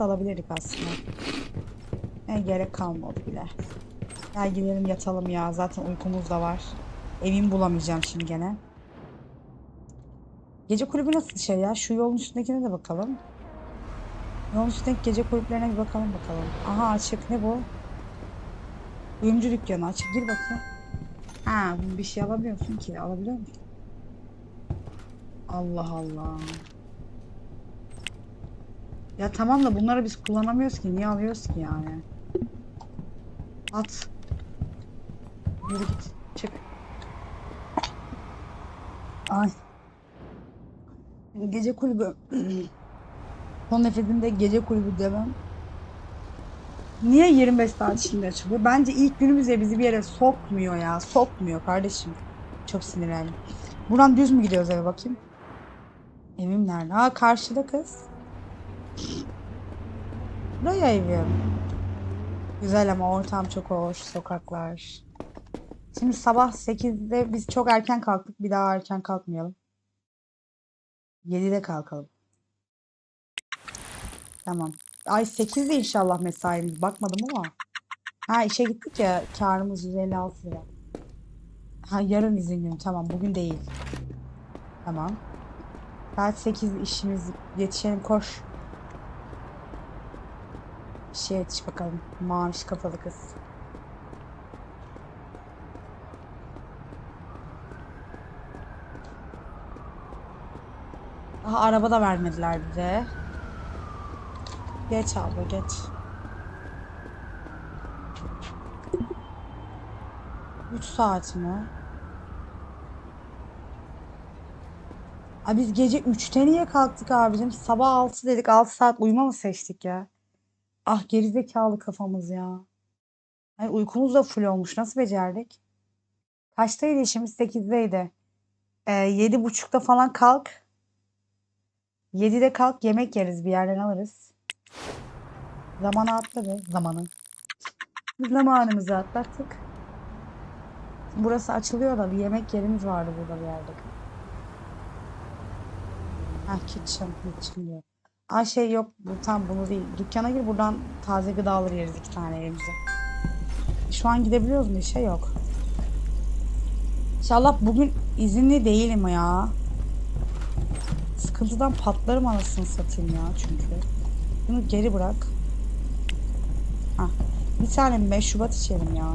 da alabilirdik aslında. Ne gerek kalmadı bile. Gel gidelim yatalım ya. Zaten uykumuz da var. Evimi bulamayacağım şimdi gene. Gece kulübü nasıl şey ya? Şu yolun üstündekine de bakalım. Yolun üstündeki gece kulüplerine bir bakalım bakalım. Aha açık. Ne bu? Kuyumcu dükkanı açık. Gir bakayım. Ha, bir şey alabiliyorsun ki. Alabiliyor musun? Allah Allah. Ya tamam da bunları biz kullanamıyoruz ki. Niye alıyoruz ki yani? At. Yürü git. Çık. Ay. Gece kulübü. Son nefesinde gece kulübü demem. Niye 25 saat içinde açılıyor? Bence ilk günümüz ya bizi bir yere sokmuyor ya. Sokmuyor kardeşim. Çok sinirlendim. Buradan düz mü gidiyoruz eve bakayım? Evim nerede? Ha karşıda kız. Buraya evim. Güzel ama ortam çok hoş. Sokaklar. Şimdi sabah 8'de biz çok erken kalktık. Bir daha erken kalkmayalım. 7'de kalkalım. Tamam. Ay 8'de inşallah mesaimiz. Bakmadım ama. Ha işe gittik ya karımız 156 lira. Ha yarın izin günü. Tamam bugün değil. Tamam. Saat 8 işimiz yetişelim koş. Şey yetiş bakalım. Maviş kafalı kız. Aha araba da vermediler bize. Geç abla geç. Üç saat mi? Abi biz gece 3'te niye kalktık abicim? Sabah 6 dedik 6 saat uyuma mı seçtik ya? Ah gerizekalı kafamız ya. Ay uykumuz da full olmuş. Nasıl becerdik? Kaçtaydı işimiz? 8'deydi. Ee, 7.30'da falan kalk. 7'de kalk yemek yeriz bir yerden alırız. Zamanı atladı. Zamanı. Zamanımızı atlattık. Burası açılıyor da bir yemek yerimiz vardı burada bir yerde. Ha kitchen, kitchen diyor. Aa şey yok bu tam bunu değil. Dükkana gir buradan taze gıda alır yeriz iki tane evimize. Şu an gidebiliyoruz mu? Şey yok. İnşallah bugün izinli değilim ya. Sıkıntıdan patlarım anasını satayım ya çünkü. Bunu geri bırak. Ha. Bir tane meşrubat içelim ya.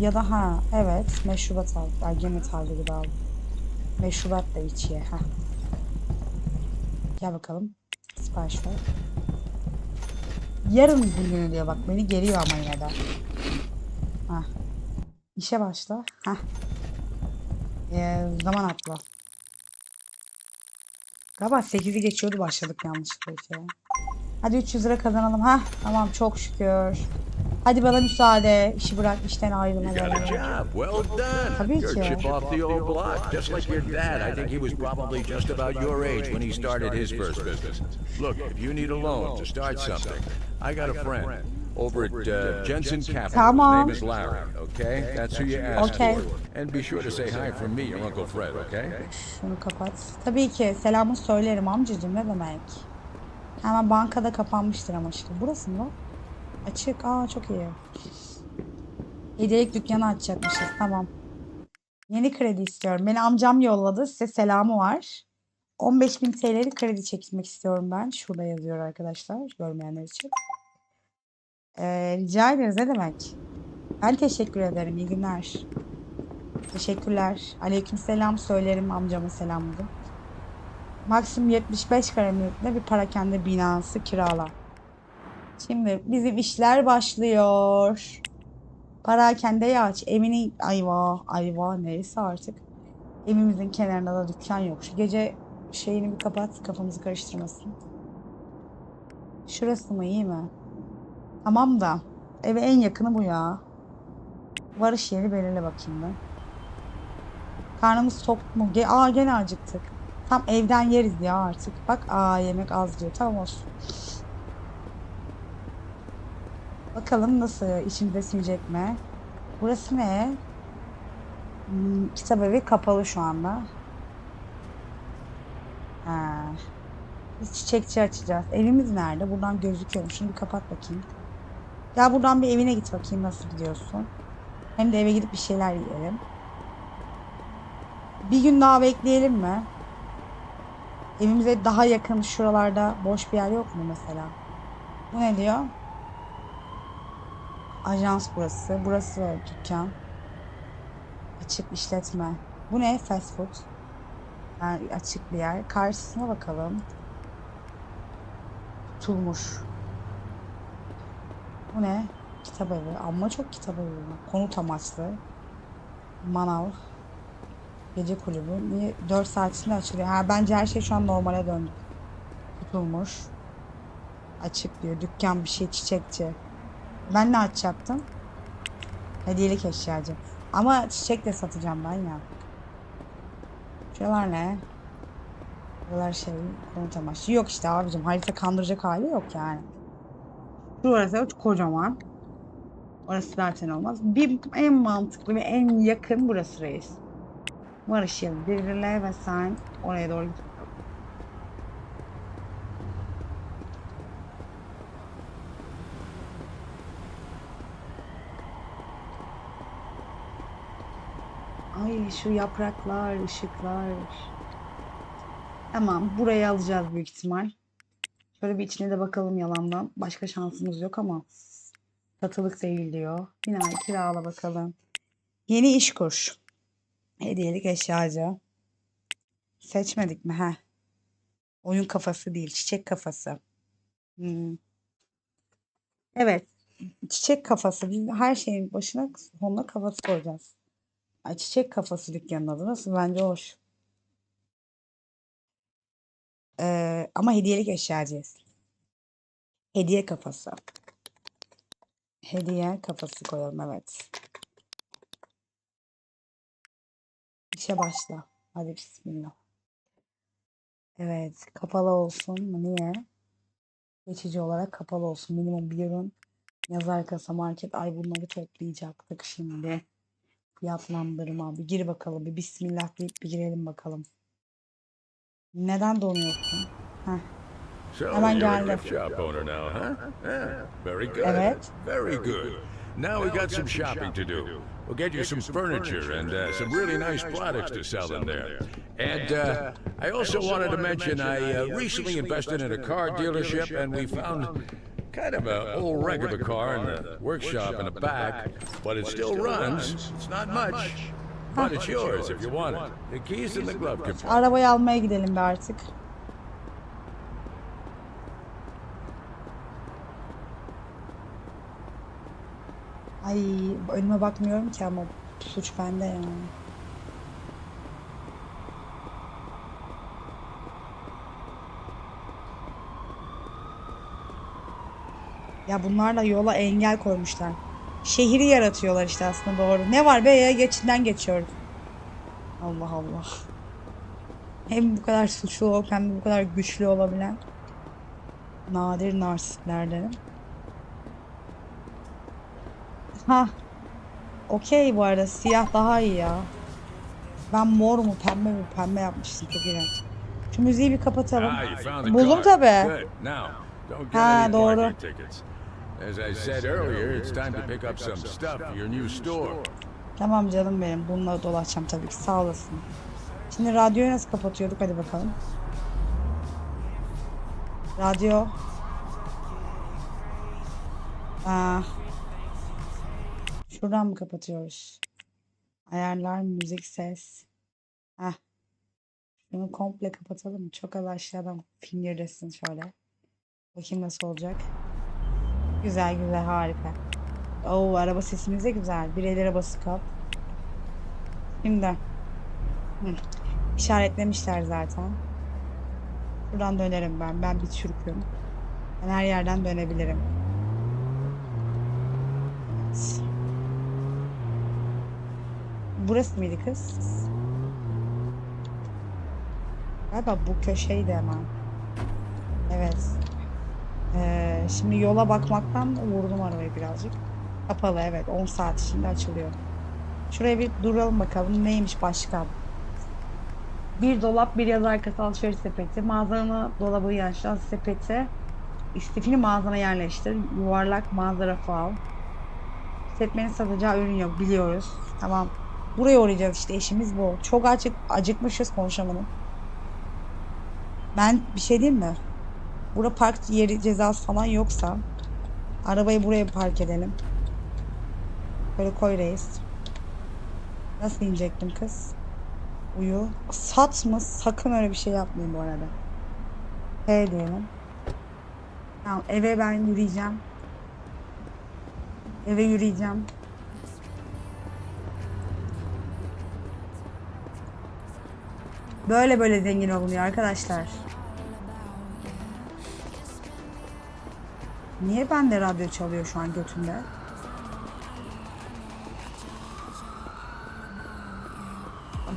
Ya da ha evet meşrubat al. Ay gene taze gıda al. Meşrubat da iç ye. Ha. Gel bakalım. Sipariş ver. Yarın bugünü diyor bak beni geriyor ama yine de. Ha. İşe başla. Ha. Ee, zaman atla. Galiba 8'i geçiyordu başladık yanlışlıkla. Hadi 300 lira kazanalım. Ha tamam çok şükür. Hadi bana müsaade. İşi bırak işten ayrılma. Tabii ki. a chip off the old block, just like your dad. I think he was probably just about your age when he started his first business. Look, if you need a loan to start something, I got a friend over at uh, Jensen Capital. Tamam. His name is Larry. Okay, that's who you asked Okay. for. And be sure to say hi from me, your Uncle Fred. Okay. Şunu kapat. Tabii ki selamı söylerim amcacığım ne demek. Hemen bankada kapanmıştır ama işte. Burası mı? Açık. Aa çok iyi. Hediyelik dükkanı açacakmışız. Tamam. Yeni kredi istiyorum. Beni amcam yolladı. Size selamı var. 15.000 TL'lik kredi çekilmek istiyorum ben. Şurada yazıyor arkadaşlar. Görmeyenler için. Ee, rica ederiz. Ne demek? Ben teşekkür ederim. İyi günler. Teşekkürler. Aleykümselam söylerim amcamın selamını. Maksimum 75 kare bir parakende binası kirala. Şimdi bizim işler başlıyor. Parakendeyi aç. Evinin ayva ayva neyse artık. Evimizin kenarında da dükkan yok. Şu gece şeyini bir kapat kafamızı karıştırmasın. Şurası mı iyi mi? Tamam da eve en yakını bu ya. Varış yeri belirle bakayım ben. Karnımız tok mu? Ge aa gene acıktık. Tam evden yeriz ya artık. Bak aa yemek az diyor. Tamam olsun. Bakalım nasıl işimize sinecek mi? Burası ne? Hmm, kitap evi kapalı şu anda. Ha. Biz çiçekçi açacağız. Evimiz nerede? Buradan gözüküyor bir kapat bakayım. Ya buradan bir evine git bakayım nasıl gidiyorsun. Hem de eve gidip bir şeyler yiyelim. Bir gün daha bekleyelim mi? Evimize daha yakın şuralarda boş bir yer yok mu mesela? Bu ne diyor? Ajans burası. Burası dükkan. Açık işletme. Bu ne? Fast food. Yani açık bir yer. Karşısına bakalım. Tutulmuş. Bu ne? Kitap evi. Ama çok kitap evi. Konut amaçlı. Manav. Gece kulübü. Niye? 4 saat içinde açılıyor. Ha, bence her şey şu an normale döndü. Tutulmuş. Açık diyor. Dükkan bir şey çiçekçi. Ben ne açacaktım? Hediyelik eşyacı. Ama çiçek de satacağım ben ya. Şuralar ne? Buralar şey konut amaçlı. Yok işte abicim harita kandıracak hali yok yani. Şurası kocaman. Orası zaten olmaz. Bir en mantıklı ve en yakın burası reis. Barış yeri belirle ve sen oraya doğru git. Ay şu yapraklar, ışıklar. Tamam, burayı alacağız büyük ihtimal. Şöyle bir içine de bakalım yalandan. Başka şansımız yok ama. Satılık değil diyor. Binayı kirala bakalım. Yeni iş kur. Hediyelik eşyacı. Seçmedik mi? Heh. Oyun kafası değil, çiçek kafası. Hmm. Evet. Çiçek kafası. Biz her şeyin başına sonuna kafası koyacağız. Ay, çiçek kafası dükkanın adı. Nasıl? Bence hoş. Ee, ama hediyelik eşyacıyız. Hediye kafası. Hediye kafası koyalım evet. İşe başla. Hadi bismillah. Evet. Kapalı olsun? Niye? Geçici olarak kapalı olsun. Minimum bir ürün. Yazar kasa market. Ay bunları toplayacaktık şimdi. Fiyatlandırma. Bir gir bakalım. Bir bismillah deyip bir girelim bakalım. Neden donuyorsun? Heh. So Hemen geldi. gift shop owner now, huh? Yeah, very good. Evet. Very good. Now we got some shopping to do. We'll get you some furniture and uh, some really nice products to sell in there. And uh, I also wanted to mention I uh, recently invested in a car dealership and we found kind of an old wreck of a car in the workshop in the back, but it still runs. It's not much, but it's yours if you want it. The keys in the glove compartment. Arabayı almaya gidelim bir artık. Ay önüme bakmıyorum ki ama suç bende yani. Ya bunlarla yola engel koymuşlar. Şehri yaratıyorlar işte aslında doğru. Ne var be ya geçinden geçiyoruz. Allah Allah. Hem bu kadar suçlu olup hem de bu kadar güçlü olabilen nadir narsistlerdenim. Ha. Okey bu arada siyah daha iyi ya. Ben mor mu pembe mi pembe yapmıştım çok iğrenç. Şu müziği bir kapatalım. Ah, Buldum tabi. Ha, doğru. As I said earlier, it's time to pick up some stuff for your new store. Tamam canım benim. Bununla dolaşacağım tabii ki. Sağ olasın. Şimdi radyoyu nasıl kapatıyorduk? Hadi bakalım. Radyo. Aa. Şuradan mı kapatıyoruz? Ayarlar, müzik, ses. Heh. Şunu komple kapatalım? Çok az aşağıdan fingirdesin şöyle. Bakayım nasıl olacak. Güzel güzel harika. Oo araba sesimiz de güzel. Bir el arabası kap. Şimdi. Hı. İşaretlemişler zaten. Buradan dönerim ben. Ben bir Türk'üm. Ben her yerden dönebilirim. Evet. Burası mıydı kız? Galiba bu köşeydi hemen. Evet. Ee, şimdi yola bakmaktan vurdum arabayı birazcık. Kapalı evet 10 saat şimdi açılıyor. Şuraya bir duralım bakalım neymiş başka. Bir dolap, bir yazı arkası alışveriş sepeti. Mağazanı, dolabı yaşlan sepeti. İstifini mağazana yerleştir. Yuvarlak manzara al. Setmenin satacağı ürün yok biliyoruz. Tamam. Buraya uğrayacağız işte işimiz bu. Çok acık, acıkmışız konuşamadım. Ben bir şey diyeyim mi? Bura park yeri cezası falan yoksa arabayı buraya park edelim. Böyle koy reis. Nasıl inecektim kız? Uyu. Sat mı? Sakın öyle bir şey yapmayın bu arada. He diyelim. Tamam eve ben yürüyeceğim. Eve yürüyeceğim. Böyle böyle zengin olunuyor arkadaşlar. Niye bende radyo çalıyor şu an götümde?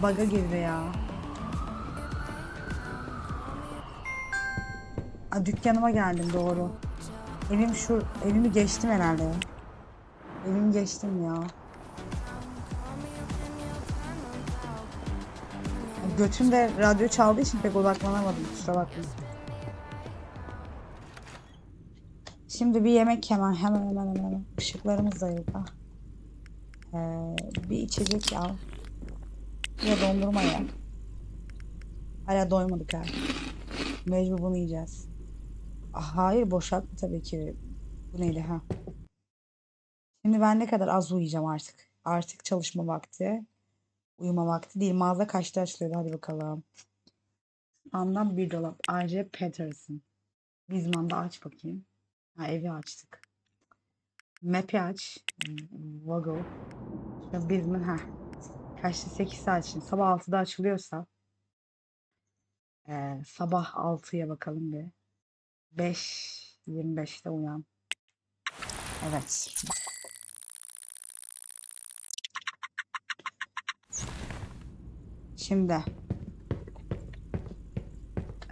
Baga girdi ya. Aa, dükkanıma geldim doğru. Evim şu evimi geçtim herhalde. Evimi geçtim ya. Götümde radyo çaldığı için pek odaklanamadım kusura bakmayın. Şimdi bir yemek hemen hemen hemen hemen. Işıklarımız ha. Ee, bir içecek al. Ya dondurma ya. Hala doymadık ha. Mecbur bunu yiyeceğiz. Ah, Hayır boşaltma tabii ki. Bu neydi ha? Şimdi ben ne kadar az uyuyacağım artık. Artık çalışma vakti. Uyuma vakti değil. Mağaza kaçta açılıyordu? Hadi bakalım. Anlam bir dolap. A.J. Patterson. Bizman'da aç bakayım. Ha evi açtık. Map'i aç. Vago. Şurada Bizman ha. Kaçta 8 saat için. Sabah 6'da açılıyorsa. eee, sabah 6'ya bakalım bir. 5 25'te uyan. Evet. Şimdi.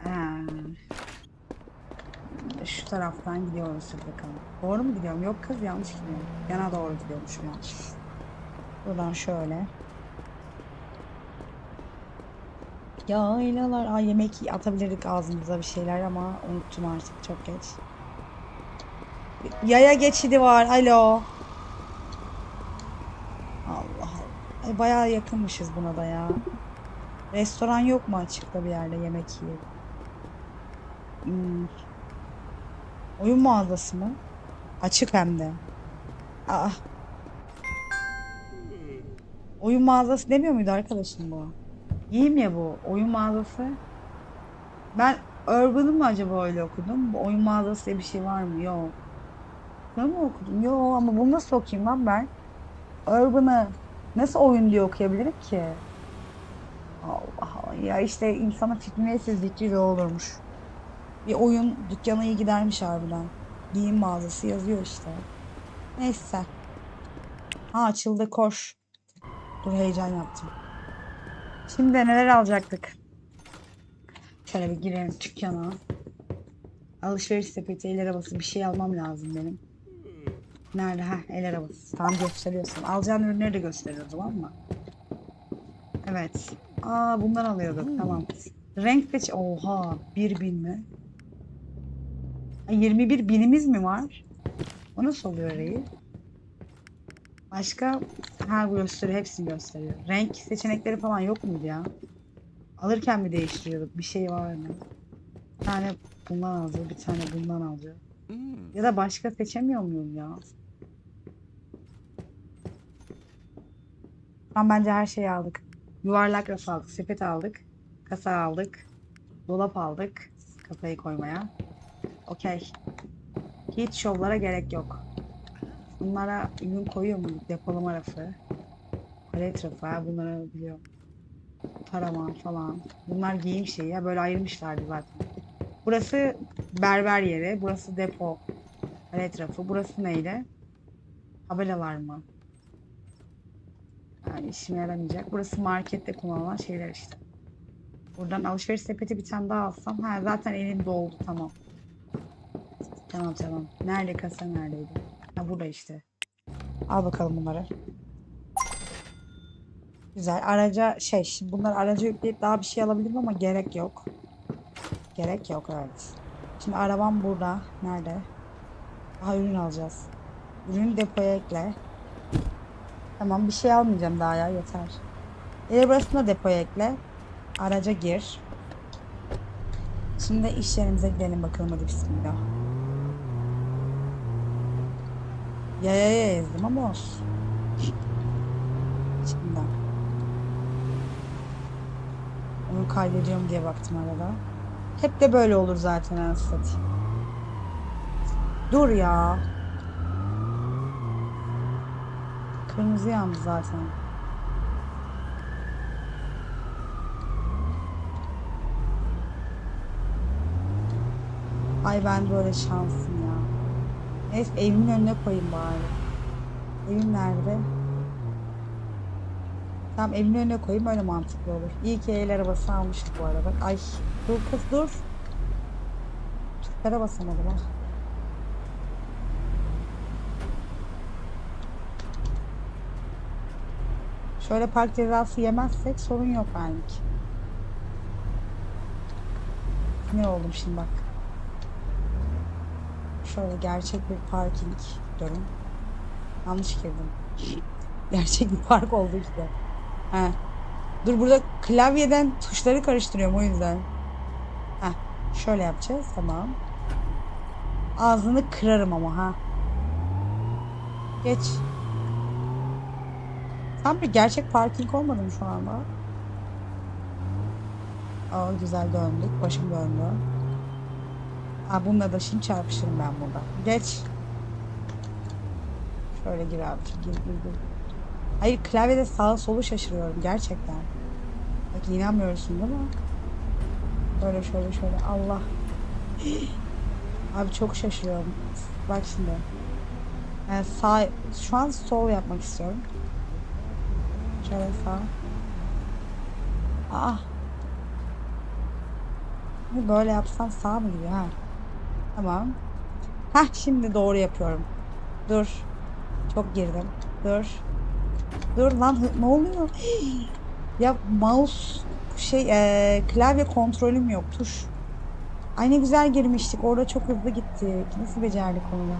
Eee, taraftan gidiyoruz hadi bakalım. Doğru mu gidiyorum? Yok kız yanlış gidiyorum. Yana doğru gidiyormuşum ya. Buradan şöyle. Yaylalar. Ay yemek atabilirdik ağzımıza bir şeyler ama unuttum artık çok geç. Yaya geçidi var. Alo. Allah Allah. Ay bayağı yakınmışız buna da ya. Restoran yok mu açıkta bir yerde yemek yiyelim? Hmm. Oyun mağazası mı? Açık hem de. Aa. Oyun mağazası demiyor muydu arkadaşım bu? İyi mi ya bu? Oyun mağazası. Ben Urban'ı mı acaba öyle okudum? Bu oyun mağazası diye bir şey var mı? Yok. Ne mi okudum? Yok ama bunu nasıl okuyayım lan ben? Urban'ı nasıl oyun diye okuyabilirim ki? Allah Allah. Ya işte insana fikri zikri de olurmuş. Bir oyun dükkanı iyi gidermiş harbiden. Giyim mağazası yazıyor işte. Neyse. Ha açıldı koş. Dur heyecan yaptım. Şimdi neler alacaktık? Şöyle bir girelim dükkana. Alışveriş sepeti, el arabası bir şey almam lazım benim. Nerede? Ha el arabası. Tam gösteriyorsun. Alacağın ürünleri de gösteriyor o zaman mı? Evet. Aa bundan alıyorduk. Tamam. Renk seç. Oha. 1000 mi? Ha, 21 binimiz mi var? O nasıl oluyor reyi? Başka ha gösteriyor. Hepsini gösteriyor. Renk seçenekleri falan yok muydu ya? Alırken mi değiştiriyorduk? Bir şey var mı? Bir tane bundan alacağız. Bir tane bundan alacağız. Ya da başka seçemiyor muyum ya? Tamam bence her şeyi aldık. Yuvarlak raf aldık. Sepet aldık. Kasa aldık. Dolap aldık. Kasayı koymaya. Okey. Hiç şovlara gerek yok. Bunlara ürün koyuyor muyum? Depolama rafı. Palet rafı. ha, Bunları biliyorum. Paravan falan. Bunlar giyim şeyi ya. Böyle ayırmışlardı zaten. Burası berber yeri. Burası depo. Palet rafı. Burası neydi? Tabelalar mı? Yani işime yaramayacak. Burası markette kullanılan şeyler işte. Buradan alışveriş sepeti bir tane daha alsam. Ha zaten elim doldu tamam. Tamam tamam. Nerede kasa neredeydi? Ha burada işte. Al bakalım bunları. Güzel. Araca şey şimdi bunlar araca yükleyip daha bir şey alabilirim ama gerek yok. Gerek yok evet. Şimdi arabam burada. Nerede? Daha ürün alacağız. Ürünü depoya ekle. Tamam bir şey almayacağım daha ya yeter. Ele burasını depoya ekle. Araca gir. Şimdi iş yerimize gidelim bakalım hadi bismillah. Yayaya ezdim ama olsun. Şimdi. Onu kaydediyorum diye baktım arada. Hep de böyle olur zaten anasını. Dur ya. Kırmızı yandı zaten. Ay ben böyle şansım ya. Neyse evimin önüne koyayım bari. Evim nerede? Tamam evin önüne koyayım öyle mantıklı olur. İyi ki el arabası almıştık bu arada. Ay dur kız dur. Tuşlara basamadım ha. Şöyle park cezası yemezsek sorun yok belki. Ne oldum şimdi bak. Şöyle gerçek bir parking diyorum. Yanlış girdim. Gerçek bir park oldu işte. He. Dur burada klavyeden tuşları karıştırıyorum o yüzden. Heh. Şöyle yapacağız tamam. Ağzını kırarım ama ha. Geç. Tam bir gerçek parking olmadı mı şu anda? Aa güzel döndük. Başım döndü. Aa bununla da şimdi çarpışırım ben burada. Geç. Şöyle gir abi. Gir gir gir. Hayır klavyede sağa solu şaşırıyorum gerçekten. Bak inanmıyorsun değil mi? Böyle şöyle şöyle Allah. Abi çok şaşırıyorum. Bak şimdi. Yani sağ, şu an sol yapmak istiyorum. Şöyle sağ. Bu Böyle yapsam sağ mı gidiyor ha? Tamam. Hah şimdi doğru yapıyorum. Dur. Çok girdim. Dur. Dur lan ne oluyor? ya mouse şey eee, klavye kontrolüm yok tuş. Ay ne güzel girmiştik. Orada çok hızlı gittik. Nasıl becerdik onu?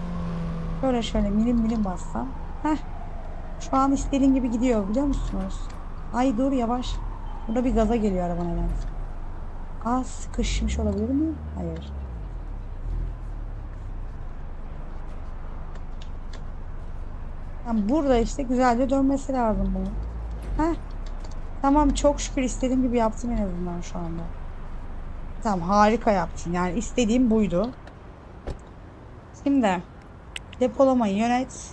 Şöyle şöyle milim milim bassam. Heh. Şu an istediğim gibi gidiyor biliyor musunuz? Ay dur yavaş. Burada bir gaza geliyor araba nedense. Aa sıkışmış olabilir mi? Hayır. Yani burada işte güzelce dönmesi lazım bunun. Heh. Tamam çok şükür istediğim gibi yaptım en azından şu anda. Tamam harika yaptın. Yani istediğim buydu. Şimdi depolamayı yönet.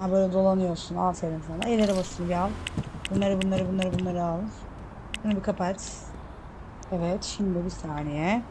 Ha böyle dolanıyorsun. Aferin sana. El arabasını bir al. Bunları bunları bunları bunları al. Bunu bir kapat. Evet şimdi bir saniye.